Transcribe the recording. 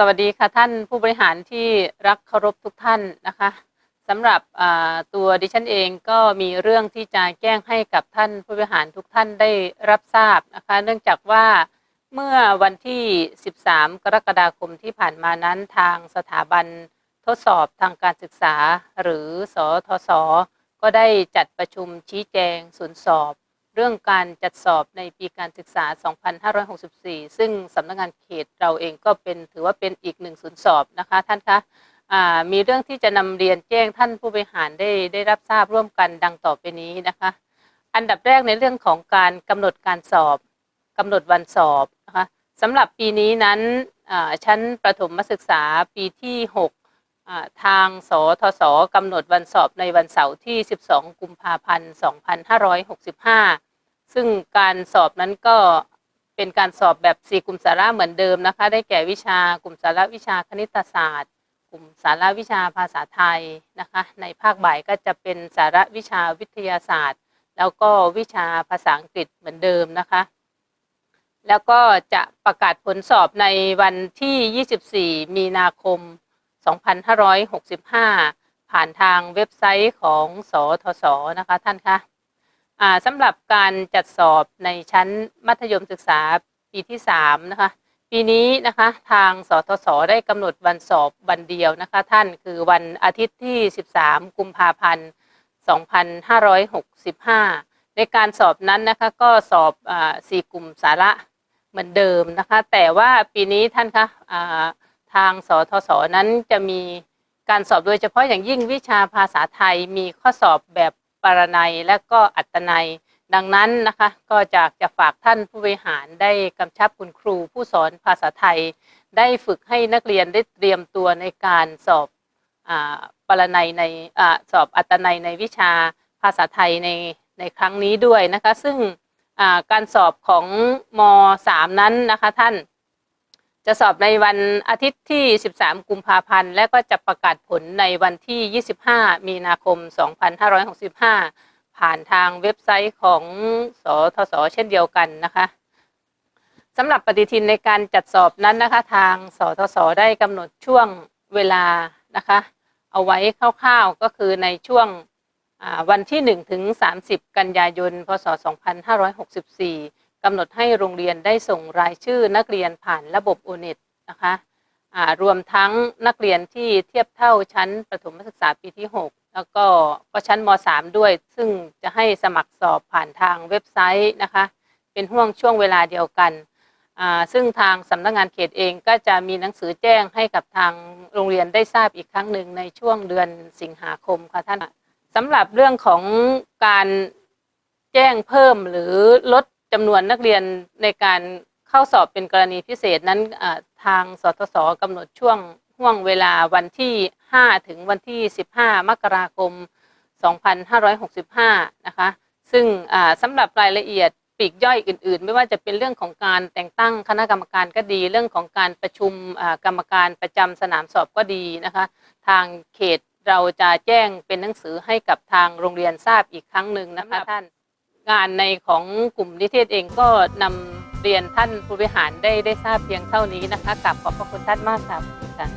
สวัสดีค่ะท่านผู้บริหารที่รักเคารพทุกท่านนะคะสำหรับตัวดิฉันเองก็มีเรื่องที่จะแจ้งให้กับท่านผู้บริหารทุกท่านได้รับทราบนะคะ เนื่องจากว่าเมื่อวันที่ 13 กรกฎาคมที่ผ่านมานั้นทางสถาบันทดสอบทางการศึกษา หรือสอทศก็ได้จัดประชุมชี้แจงศูนย์สอบ เรื่องการจัดสอบในปีการศึกษา 2564 ซึ่งสำนักงานเขตเราเองก็เป็นถือว่าเป็นอีกหนึ่งศูนย์สอบนะคะท่านคะมีเรื่องที่จะนำเรียนแจ้งท่านผู้บริหารได้ได้รับทราบร่วมกันดังต่อไปนี้นะคะ อันดับแรกในเรื่องของการกำหนดการสอบกำหนดวันสอบนะคะสำหรับปีนี้นั้นชั้นประถมศึกษาปีที่ 6 ทางสทศกำหนดวันสอบในวันเสาร์ที่ 12 กุมภาพันธ์ 2565 ซึ่งการสอบนั้นก็เป็นการสอบแบบ 4 กลุ่มสาระเหมือนเดิมนะคะ ได้แก่วิชากลุ่มสาระวิชาคณิตศาสตร์ กลุ่มสาระวิชาภาษาไทยนะคะ ในภาคบ่ายก็จะเป็นสาระวิชาวิทยาศาสตร์ แล้วก็วิชาภาษาอังกฤษเหมือนเดิมนะคะ แล้วก็จะประกาศผลสอบในวันที่ 24 มีนาคม 2565 ผ่านทางเว็บไซต์ของสทศนะคะท่านคะ สำหรับการจัดสอบในชั้นมัธยมศึกษาปีที่3นะคะปีนี้นะคะทางสทศได้กำหนดวันสอบวันเดียวนะคะท่านคือวันอาทิตย์ที่ 13 กุมภาพันธ์ 2565 ในการสอบนั้นนะคะก็สอบสี่กลุ่มสาระเหมือนเดิมนะคะแต่ว่าปีนี้ท่านคะทางสทศนั้นจะมีการสอบโดยเฉพาะอย่างยิ่งวิชาภาษาไทยมีข้อสอบแบบ ปรนัยและก็อัตนัย ดังนั้นนะคะก็จะจะฝากท่านผู้บริหารได้กำชับคุณครูผู้สอนภาษาไทย ได้ฝึกให้นักเรียนได้เตรียมตัวในการสอบอาปรนัยในอสอบอัตนัยในวิชาภาษาไทยในในครั้งนี้ด้วยนะคะ ซึ่งการสอบของม .3 นั้นนะคะท่าน จะสอบในวันอาทิตย์ที่ 13 กุมภาพันธ์ และก็จะประกาศผลในวันที่ 25 มีนาคม 2565 ผ่านทางเว็บไซต์ของสทศเช่นเดียวกันนะคะสำหรับปฏิทินในการจัดสอบนั้นนะคะ ทางสทศได้กำหนดช่วงเวลานะคะ เอาไว้คร่าวๆก็คือในช่วงวันที่ 1 ถึง 30 กันยายน พศ 2564 กำหนดให้โรงเรียนได้ส่งรายชื่อนักเรียนผ่านระบบโอเน็ตนะคะรวมทั้งนักเรียนที่เทียบเท่าชั้นประถมศึกษาปีที่ 6 แล้วก็ก็ชั้นม .3 ด้วย ซึ่งจะให้สมัครสอบผ่านทางเว็บไซต์นะคะ เป็นห่วงช่วงเวลาเดียวกัน ซึ่งทางสำนักงานเขตเองก็จะมีหนังสือแจ้งให้กับทางโรงเรียนได้ทราบอีกครั้งหนึ่งในช่วงเดือนสิงหาคมค่ะท่านสำหรับเรื่องของการแจ้งเพิ่มหรือลด จำนวนนักเรียนในการเข้าสอบเป็นกรณีพิเศษนั้นอ่าทางสทศกำหนดช่วงห่วงเวลาวันที่ 5 ถึงวันที่ 15 มกราคม 2565 นะคะ ซึ่งอ่าสำหรับรายละเอียดปลีกย่อยอื่น ๆ ไม่ว่าจะเป็นเรื่องของการแต่งตั้งคณะกรรมการก็ดี เรื่องของการประชุมอ่ากรรมการประจำสนามสอบก็ดีนะคะ ทางเขตเราจะแจ้งเป็นหนังสือให้กับทางโรงเรียนทราบอีกครั้งหนึ่งนะคะท่าน งานในของกลุ่มนิเทศเองก็นำเรียนท่านผู้บริหารได้ได้ทราบเพียงเท่านี้นะคะกลับขอบพระคุณท่านมากครับค่ะ